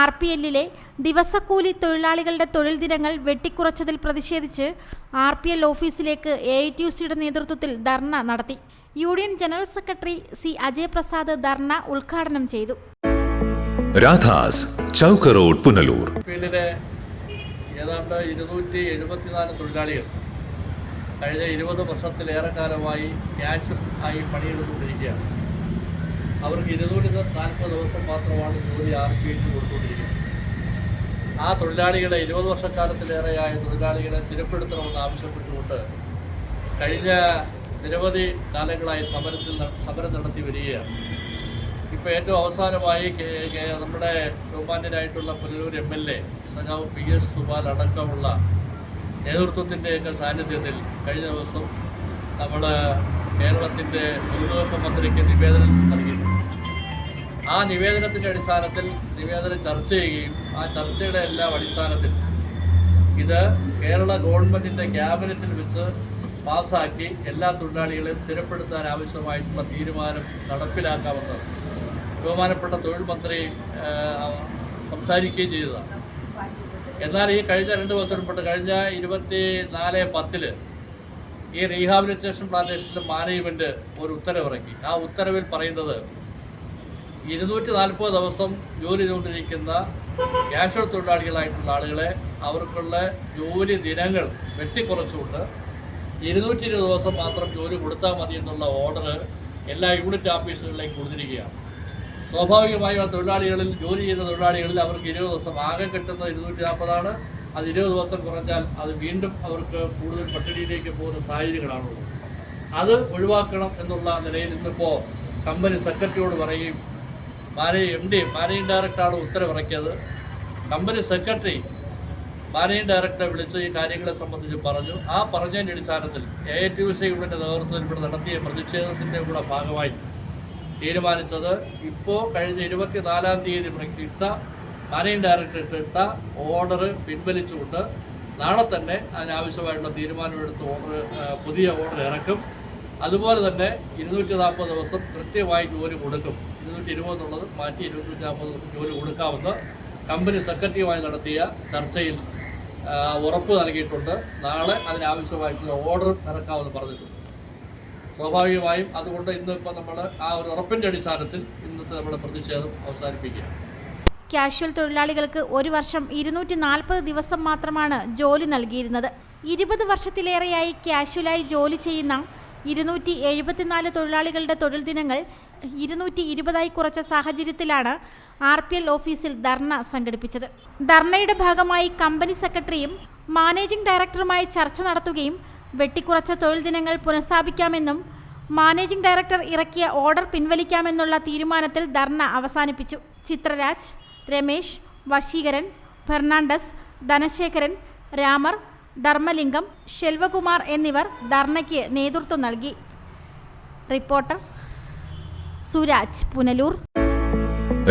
R P എല്ലിലെ ദിവസക്കൂലി തൊഴിലാളികളുടെ തൊഴിൽ ദിനങ്ങൾ വെട്ടിക്കുറച്ചതിൽ പ്രതിഷേധിച്ച് ആർ പി എൽ ഓഫീസിലേക്ക് എ ഐ ടി യു സിയുടെ നേതൃത്വത്തിൽ ധർണ നടത്തി. Union general secretary C Ajay Prasad ധർണ ഉദ്ഘാടനം ചെയ്തു. രാധാസ് ചൗക്ക് റോഡ് പുനലൂർ. ഏതാണ്ട് ഇരുന്നൂറ്റി എഴുപത്തിനാല് തൊഴിലാളികൾ കഴിഞ്ഞ ഇരുപത് വർഷത്തിലേറെ കാലമായി ക്യാഷ് ആയി പണിയെടുത്തുകൊണ്ടിരിക്കുകയാണ്. അവർക്ക് ഇരുന്നൂറ്റി നാൽപ്പത് ദിവസം മാത്രമാണ് ജോലി ആർ പി എച്ച് കൊടുത്തുകൊണ്ടിരിക്കുന്നത്. ആ തൊഴിലാളികളെ ഇരുപത് വർഷക്കാലത്തിലേറെയായ തൊഴിലാളികളെ സ്ഥിരപ്പെടുത്തണമെന്ന് ആവശ്യപ്പെട്ടുകൊണ്ട് കഴിഞ്ഞ നിരവധി കാലങ്ങളായി സമരത്തിൽ സമരം നടത്തി വരികയാണ്. ഇപ്പോൾ ഏറ്റവും അവസാനമായി നമ്മുടെ ബഹുമാന്യനായിട്ടുള്ള പുനലൂർ എം എൽ എ സഖാവ് പി എസ് സുബാൽ അടക്കമുള്ള നേതൃത്വത്തിന്റെയൊക്കെ സാന്നിധ്യത്തിൽ കഴിഞ്ഞ ദിവസം നമ്മൾ കേരളത്തിന്റെ തൊഴിലുറപ്പ് മന്ത്രിക്ക് നിവേദനം നൽകിയിട്ടുണ്ട്. ആ നിവേദനത്തിന്റെ അടിസ്ഥാനത്തിൽ നിവേദനം ചർച്ച ചെയ്യുകയും ആ ചർച്ചയുടെ എല്ലാം അടിസ്ഥാനത്തിൽ ഇത് കേരള ഗവൺമെന്റിന്റെ ക്യാബിനറ്റിൽ വെച്ച് പാസ്സാക്കി എല്ലാ തൊഴിലാളികളെയും സ്ഥിരപ്പെടുത്താൻ ആവശ്യമായിട്ടുള്ള തീരുമാനം നടപ്പിലാക്കാമെന്ന് ബഹുമാനപ്പെട്ട തൊഴിൽ മന്ത്രി സംസാരിക്കുകയും ചെയ്തതാണ്. എന്നാൽ ഈ കഴിഞ്ഞ രണ്ട് ദിവസം മുമ്പ് കഴിഞ്ഞ ഇരുപത്തി നാല് പത്തിൽ ഈ റീഹാബിലിറ്റേഷൻ പ്ലാന്റേഷന്റെ മാനേജ്മെന്റ് ഒരു ഉത്തരവിറക്കി. ആ ഉത്തരവിൽ പറയുന്നത് ഇരുന്നൂറ്റി നാൽപ്പത് ദിവസം ജോലി ചെയ്തുകൊണ്ടിരിക്കുന്ന ക്യാഷ്വൽ തൊഴിലാളികളായിട്ടുള്ള ആളുകളെ അവർക്കുള്ള ജോലി ദിനങ്ങൾ വെട്ടിക്കുറച്ചുകൊണ്ട് ഇരുന്നൂറ്റി ഇരുപത് ദിവസം മാത്രം ജോലി കൊടുത്താൽ മതി എന്നുള്ള ഓർഡർ എല്ലാ യൂണിറ്റ് ഓഫീസുകളിലേക്ക് കൊടുത്തിരിക്കുകയാണ്. സ്വാഭാവികമായും ആ തൊഴിലാളികളിൽ ജോലി ചെയ്യുന്ന തൊഴിലാളികളിൽ അവർക്ക് ഇരുപത് ദിവസം ആകെ കിട്ടുന്നത് ഇരുന്നൂറ്റി നാൽപ്പതാണ് അത് ഇരുപത് ദിവസം കുറഞ്ഞാൽ അത് വീണ്ടും അവർക്ക് കൂടുതൽ പട്ടിണിയിലേക്ക് പോകുന്ന സാഹചര്യങ്ങളാണുള്ളത്. അത് ഒഴിവാക്കണം എന്നുള്ള നിലയിൽ ഇന്നിപ്പോൾ കമ്പനി സെക്രട്ടറിയോട് പറയുകയും മാനേജ് എം ഡി മാനേജിംഗ് ഡയറക്ടറാണ് ഉത്തരവിറക്കിയത്. കമ്പനി സെക്രട്ടറി മാനേജിംഗ് ഡയറക്ടറെ വിളിച്ച് ഈ കാര്യങ്ങളെ സംബന്ധിച്ച് പറഞ്ഞു. ആ പറഞ്ഞതിന്റെ അടിസ്ഥാനത്തിൽ A I T C unit നേതൃത്വത്തിൽ ഇവിടെ നടത്തിയ പ്രതിഷേധത്തിന്റെ കൂടെ ഭാഗമായി തീരുമാനിച്ചത്. ഇപ്പോൾ കഴിഞ്ഞ ഇരുപത്തിനാലാം തീയതി ഇട്ട മാനേജിംഗ് ഡയറക്ടർ ഇട്ട ഓർഡർ പിൻവലിച്ചുകൊണ്ട് നാളെ തന്നെ അതിനാവശ്യമായിട്ടുള്ള തീരുമാനമെടുത്ത് ഓർഡർ പുതിയ ഓർഡർ ഇറക്കും. അതുപോലെ തന്നെ ഇരുന്നൂറ്റി നാൽപ്പത് ദിവസം കൃത്യമായി ജോലി കൊടുക്കും. ഇരുന്നൂറ്റി ഇരുപത് എന്നുള്ളത് മാറ്റി ഇരുന്നൂറ്റി നാൽപ്പത് ദിവസം ജോലി കൊടുക്കാമെന്ന് കമ്പനി സെക്രട്ടറിയുമായി നടത്തിയ ചർച്ചയിൽ ഉറപ്പ് നൽകിയിട്ടുണ്ട്. നാളെ അതിനാവശ്യമായിട്ടുള്ള ഓർഡർ ഇറക്കാമെന്ന് പറഞ്ഞിട്ടുണ്ട്. സ്വാഭാവികമായും അതുകൊണ്ട് ഇന്ന് ഇന്നിപ്പോൾ നമ്മൾ ആ ഒരു ഉറപ്പിന്റെ അടിസ്ഥാനത്തിൽ ഇന്നത്തെ നമ്മുടെ പ്രതിഷേധം അവസാനിപ്പിക്കുകയാണ്. കാഷ്വൽ തൊഴിലാളികൾക്ക് ഒരു വർഷം ഇരുന്നൂറ്റി നാൽപ്പത് ദിവസം മാത്രമാണ് ജോലി നൽകിയിരുന്നത്. ഇരുപത് വർഷത്തിലേറെയായി കാഷ്വലായി ജോലി ചെയ്യുന്ന ഇരുന്നൂറ്റി എഴുപത്തിനാല് തൊഴിലാളികളുടെ തൊഴിൽ ദിനങ്ങൾ ഇരുന്നൂറ്റി ഇരുപതായി കുറച്ച സാഹചര്യത്തിലാണ് ആർ പി എൽ ഓഫീസിൽ ധർണ സംഘടിപ്പിച്ചത്. ധർണയുടെ ഭാഗമായി കമ്പനി സെക്രട്ടറിയും മാനേജിംഗ് ഡയറക്ടറുമായി ചർച്ച നടത്തുകയും വെട്ടിക്കുറച്ച തൊഴിൽ ദിനങ്ങൾ പുനഃസ്ഥാപിക്കാമെന്നും മാനേജിംഗ് ഡയറക്ടർ ഇറക്കിയ ഓർഡർ പിൻവലിക്കാമെന്നുള്ള തീരുമാനത്തിൽ ധർണ അവസാനിപ്പിച്ചു. ചിത്രരാജ് രമേശ് വശീകരൻ ഫെർണാണ്ടസ് ധനശേഖരൻ രാമർ ധർമ്മലിംഗം ശെൽവകുമാർ എന്നിവർ ധർണയ്ക്ക് നേതൃത്വം നൽകി. റിപ്പോർട്ടർ സുരാജ് പുനലൂർ.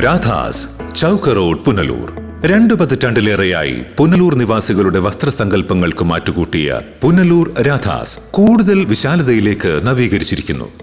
രാധാസ് ചൗക്ക് റോഡ് പുനലൂർ. രണ്ടു പതിറ്റാണ്ടിലേറെയായി പുനലൂർ നിവാസികളുടെ വസ്ത്രസങ്കല്പങ്ങൾക്ക് മാറ്റുകൂട്ടിയ പുനലൂർ രാധാസ് കൂടുതൽ വിശാലതയിലേക്ക് നവീകരിച്ചിരിക്കുന്നു.